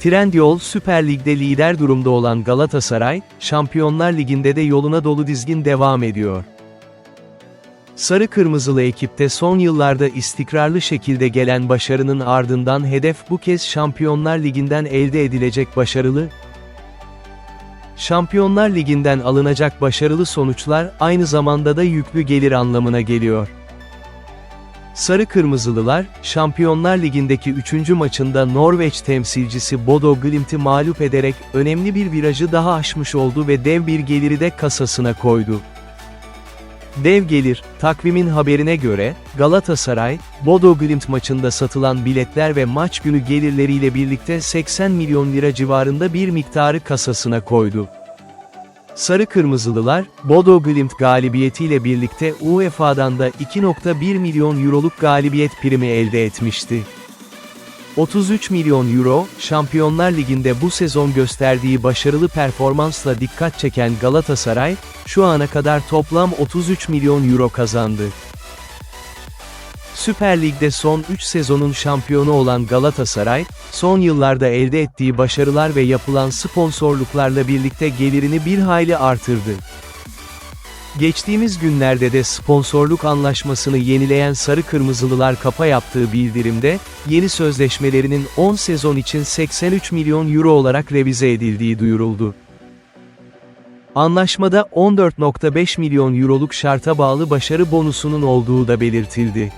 Trendyol Süper Lig'de lider durumda olan Galatasaray, Şampiyonlar Ligi'nde de yoluna dolu dizgin devam ediyor. Sarı Kırmızılı ekipte son yıllarda istikrarlı şekilde gelen başarının ardından hedef bu kez Şampiyonlar Ligi'nden elde edilecek başarılı, Şampiyonlar Ligi'nden alınacak başarılı sonuçlar aynı zamanda da yüklü gelir anlamına geliyor. Sarı Kırmızılılar, Şampiyonlar Ligi'ndeki 3. maçında Norveç temsilcisi Bodo Glimt'i mağlup ederek önemli bir virajı daha aşmış oldu ve dev bir geliri de kasasına koydu. Dev gelir, takvimin haberine göre, Galatasaray, Bodo Glimt maçında satılan biletler ve maç günü gelirleriyle birlikte 80 milyon lira civarında bir miktarı kasasına koydu. Sarı Kırmızılılar, Bodo Glimt galibiyetiyle birlikte UEFA'dan da 2.1 milyon euroluk galibiyet primi elde etmişti. 33 milyon euro, Şampiyonlar Ligi'nde bu sezon gösterdiği başarılı performansla dikkat çeken Galatasaray, şu ana kadar toplam 33 milyon euro kazandı. Süper Lig'de son 3 sezonun şampiyonu olan Galatasaray, son yıllarda elde ettiği başarılar ve yapılan sponsorluklarla birlikte gelirini bir hayli artırdı. Geçtiğimiz günlerde de sponsorluk anlaşmasını yenileyen Sarı Kırmızılılar kapa yaptığı bildirimde, yeni sözleşmelerinin 10 sezon için 83 milyon euro olarak revize edildiği duyuruldu. Anlaşmada 14.5 milyon euroluk şarta bağlı başarı bonusunun olduğu da belirtildi.